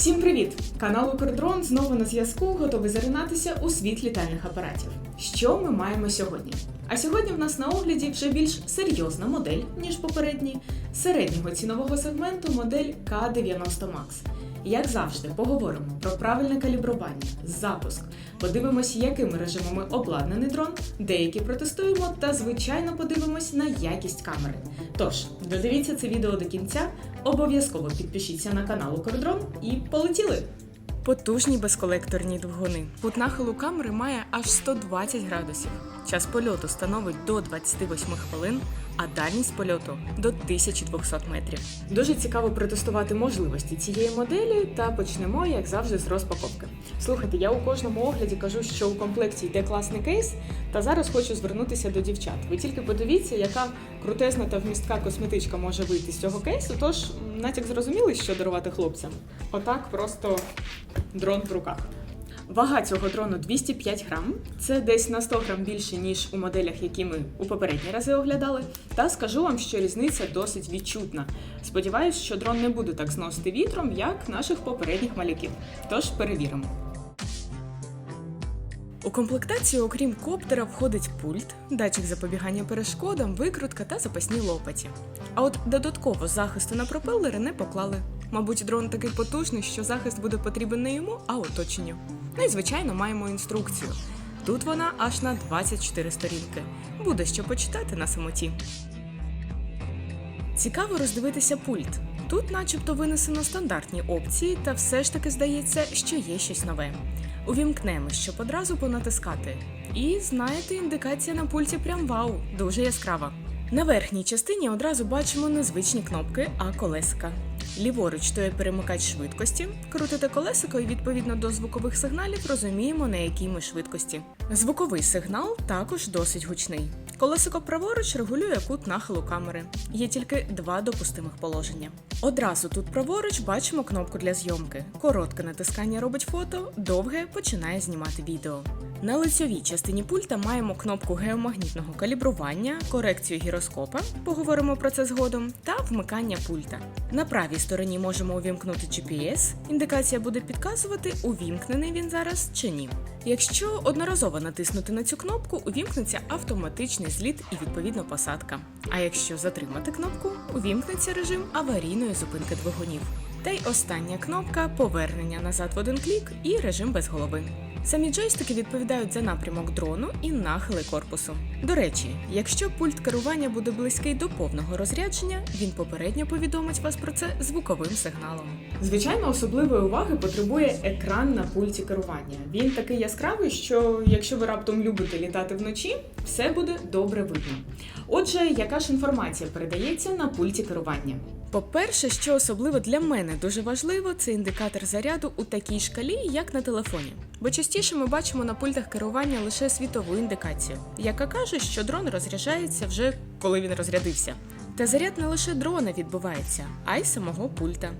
Всім привіт! Канал Укрдрон знову на зв'язку, готовий заринатися у світ літальних апаратів. Що ми маємо сьогодні? А сьогодні в нас на огляді вже більш серйозна модель, ніж попередній, середнього цінового сегменту модель К90 Max. Як завжди, поговоримо про правильне калібрування, запуск, подивимось, якими режимами обладнаний дрон, деякі протестуємо та, звичайно, подивимось на якість камери. Тож, додивіться це відео до кінця, обов'язково підпишіться на канал Укрдрон і полетіли! Потужні безколекторні двигуни. Кут нахилу камери має аж 120 градусів. Час польоту становить до 28 хвилин, а дальність польоту до 1200 метрів. Дуже цікаво протестувати можливості цієї моделі, та почнемо, як завжди, з розпаковки. Слухайте, я у кожному огляді кажу, що у комплекті йде класний кейс, та зараз хочу звернутися до дівчат. Ви тільки подивіться, яка крутезна та вмістка косметичка може вийти з цього кейсу. Тож натяк зрозуміли, що дарувати хлопцям. Отак просто дрон в руках. Вага цього дрону 205 грам. Це десь на 100 грам більше, ніж у моделях, які ми у попередні рази оглядали. Та скажу вам, що різниця досить відчутна. Сподіваюсь, що дрон не буде так зносити вітром, як наших попередніх малюків. Тож перевіримо. У комплектацію, окрім коптера, входить пульт, датчик запобігання перешкодам, викрутка та запасні лопаті. А от додатково захисту на пропелери не поклали. Мабуть, дрон такий потужний, що захист буде потрібен не йому, а оточенню. Ну і звичайно маємо інструкцію. Тут вона аж на 24 сторінки. Буде що почитати на самоті. Цікаво роздивитися пульт. Тут, начебто, винесено стандартні опції, та все ж таки здається, що є щось нове. Увімкнемо, щоб одразу понатискати. І знаєте, індикація на пульті прям вау, дуже яскрава. На верхній частині одразу бачимо незвичні кнопки, а колесика. Ліворуч то є перемикач швидкості. Крутите колесико і відповідно до звукових сигналів розуміємо, на якій ми швидкості. Звуковий сигнал також досить гучний. Колесико праворуч регулює кут нахилу камери. Є тільки два допустимих положення. Одразу тут праворуч бачимо кнопку для зйомки. Коротке натискання робить фото, довге починає знімати відео. На лицьовій частині пульта маємо кнопку геомагнітного калібрування, корекцію гіроскопа, поговоримо про це згодом, та вмикання пульта. На правій стороні можемо увімкнути GPS, індикація буде підказувати, увімкнений він зараз чи ні. Якщо одноразово натиснути на цю кнопку, увімкнеться автоматичний зліт і відповідно посадка. А якщо затримати кнопку, увімкнеться режим аварійної зупинки двигунів. Та й остання кнопка повернення назад в один клік і режим без голови. Самі джойстики відповідають за напрямок дрону і нахили корпусу. До речі, якщо пульт керування буде близький до повного розрядження, він попередньо повідомить вас про це звуковим сигналом. Звичайно, особливої уваги потребує екран на пульті керування. Він такий яскравий, що якщо ви раптом любите літати вночі, все буде добре видно. Отже, яка ж інформація передається на пульті керування? По-перше, що особливо для мене дуже важливо, це індикатор заряду у такій шкалі, як на телефоні. Бо частіше ми бачимо на пультах керування лише світову індикацію, яка каже, що дрон розряджається вже коли він розрядився. Та заряд не лише дрона відбувається, а й самого пульта.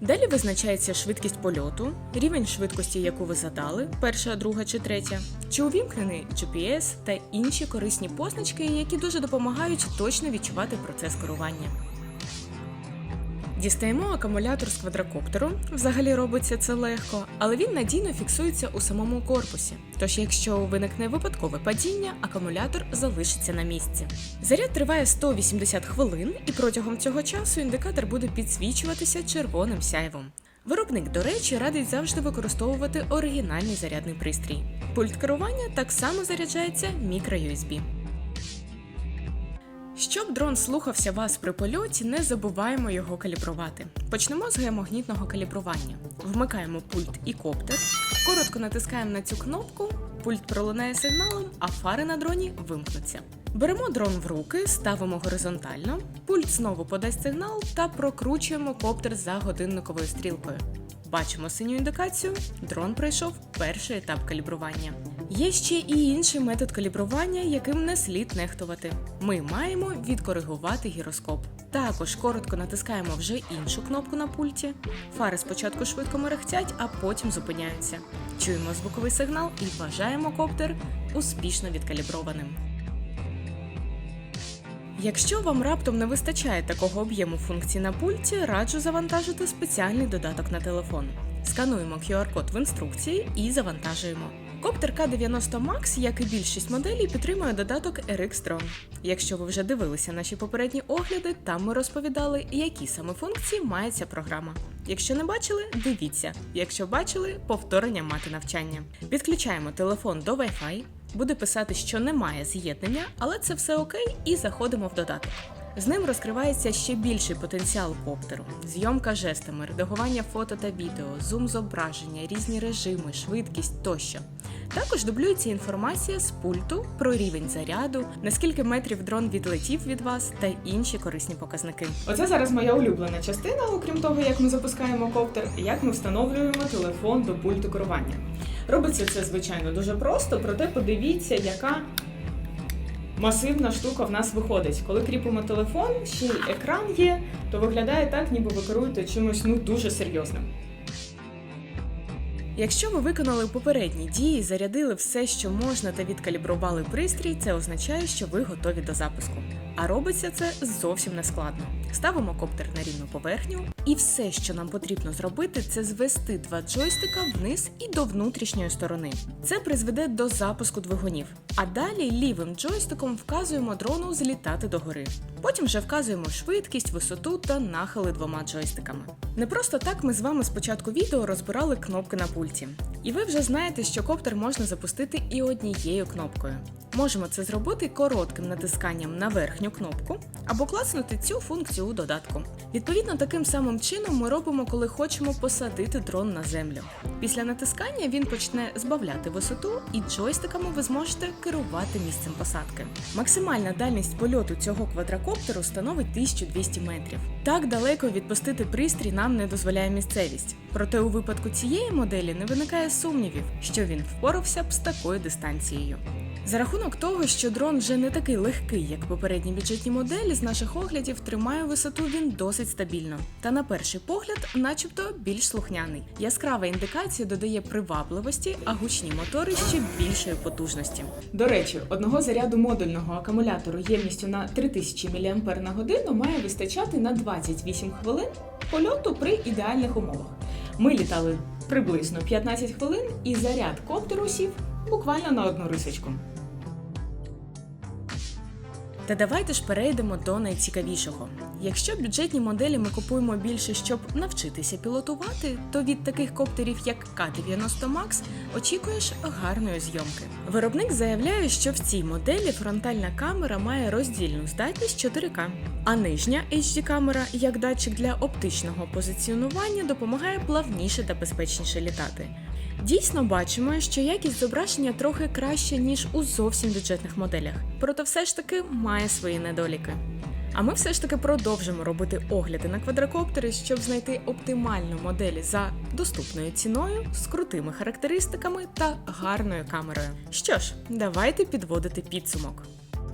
Далі визначається швидкість польоту, рівень швидкості, яку ви задали, перша, друга чи третя, чи увімкнений GPS та інші корисні позначки, які дуже допомагають точно відчувати процес керування. Дістаємо акумулятор з квадрокоптеру. Взагалі робиться це легко, але він надійно фіксується у самому корпусі. Тож, якщо виникне випадкове падіння, акумулятор залишиться на місці. Заряд триває 180 хвилин, і протягом цього часу індикатор буде підсвічуватися червоним сяйвом. Виробник, до речі, радить завжди використовувати оригінальний зарядний пристрій. Пульт керування так само заряджається мікро-USB. Щоб дрон слухався вас при польоті, не забуваємо його калібрувати. Почнемо з геомагнітного калібрування. Вмикаємо пульт і коптер, коротко натискаємо на цю кнопку, пульт пролунає сигналом, а фари на дроні вимкнуться. Беремо дрон в руки, ставимо горизонтально, пульт знову подасть сигнал та прокручуємо коптер за годинниковою стрілкою. Бачимо синю індикацію, дрон пройшов перший етап калібрування. Є ще і інший метод калібрування, яким не слід нехтувати. Ми маємо відкоригувати гіроскоп. Також коротко натискаємо вже іншу кнопку на пульті. Фари спочатку швидко мерехтять, а потім зупиняються. Чуємо звуковий сигнал і вважаємо коптер успішно відкаліброваним. Якщо вам раптом не вистачає такого об'єму функцій на пульті, раджу завантажити спеціальний додаток на телефон. Скануємо QR-код в інструкції і завантажуємо. Коптер К90 Max, як і більшість моделей, підтримує додаток RX Drone. Якщо ви вже дивилися наші попередні огляди, там ми розповідали, які саме функції має ця програма. Якщо не бачили, дивіться. Якщо бачили, повторення мати навчання. Підключаємо телефон до Wi-Fi, буде писати, що немає з'єднання, але це все окей, і заходимо в додаток. З ним розкривається ще більший потенціал коптеру: зйомка жестами, редагування фото та відео, зум зображення, різні режими, швидкість тощо. Також дублюється інформація з пульту про рівень заряду, наскільки метрів дрон відлетів від вас та інші корисні показники. Оце зараз моя улюблена частина, окрім того, як ми запускаємо коптер, як ми встановлюємо телефон до пульту керування. Робиться це звичайно дуже просто, проте подивіться, яка масивна штука в нас виходить. Коли кріпимо телефон, ще й екран є, то виглядає так, ніби ви керуєте чимось ну дуже серйозним. Якщо ви виконали попередні дії, зарядили все, що можна, та відкалібрували пристрій, це означає, що ви готові до запуску. А робиться це зовсім не складно. Ставимо коптер на рівну поверхню, і все, що нам потрібно зробити, це звести два джойстика вниз і до внутрішньої сторони. Це призведе до запуску двигунів. А далі лівим джойстиком вказуємо дрону злітати догори. Потім вже вказуємо швидкість, висоту та нахили двома джойстиками. Не просто так ми з вами спочатку відео розбирали кнопки на пульті. І ви вже знаєте, що коптер можна запустити і однією кнопкою. Можемо це зробити коротким натисканням на верхню кнопку або класнути цю функцію у додатку. Відповідно, таким самим чином ми робимо, коли хочемо посадити дрон на землю. Після натискання він почне збавляти висоту, і джойстиками ви зможете керувати місцем посадки. Максимальна дальність польоту цього квадрокоптеру становить 1200 метрів. Так далеко відпустити пристрій нам не дозволяє місцевість. Проте у випадку цієї моделі не виникає сумнівів, що він впорався б з такою дистанцією. За рахунок того, що дрон вже не такий легкий, як попередні бюджетні моделі, з наших оглядів тримає висоту він досить стабільно. Та на перший погляд, начебто, більш слухняний. Яскрава індикація додає привабливості, а гучні мотори ще більшої потужності. До речі, одного заряду модульного акумулятору ємністю на 3000 мАч на годину має вистачати на 28 хвилин польоту при ідеальних умовах. Ми літали приблизно 15 хвилин, і заряд коптеру сів буквально на одну рисочку. Та давайте ж перейдемо до найцікавішого. Якщо бюджетні моделі ми купуємо більше, щоб навчитися пілотувати, то від таких коптерів, як К-90 Max, очікуєш гарної зйомки. Виробник заявляє, що в цій моделі фронтальна камера має роздільну здатність 4К, а нижня HD камера, як датчик для оптичного позиціонування, допомагає плавніше та безпечніше літати. Дійсно бачимо, що якість зображення трохи краща, ніж у зовсім бюджетних моделях, проте все ж таки має свої недоліки. А ми все ж таки продовжимо робити огляди на квадрокоптери, щоб знайти оптимальну модель за доступною ціною, з крутими характеристиками та гарною камерою. Що ж, давайте підводити підсумок.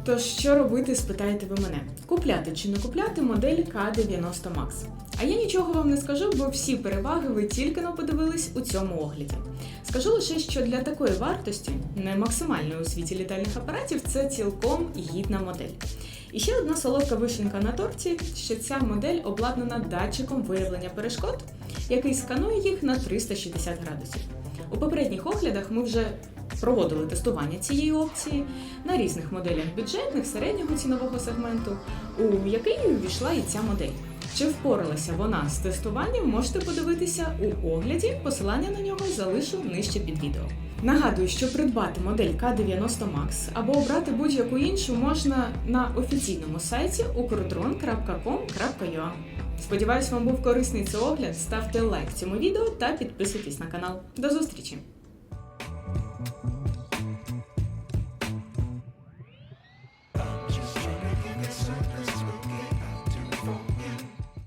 Тож, що робити, спитаєте ви мене: купляти чи не купляти модель К90 Max? А я нічого вам не скажу, бо всі переваги ви тільки не подивились у цьому огляді. Скажу лише, що для такої вартості, не максимальної у світі літальних апаратів, це цілком гідна модель. І ще одна солодка вишенька на торті, що ця модель обладнана датчиком виявлення перешкод, який сканує їх на 360 градусів. У попередніх оглядах ми вже проводили тестування цієї опції на різних моделях бюджетних середнього цінового сегменту, у який увійшла і ця модель. Чи впоралася вона з тестуванням, можете подивитися у огляді. Посилання на нього залишу нижче під відео. Нагадую, що придбати модель К90 Max або обрати будь-яку іншу можна на офіційному сайті ukrdron.com.ua. Сподіваюсь, вам був корисний цей огляд. Ставте лайк цьому відео та підписуйтесь на канал. До зустрічі! Mm-hmm.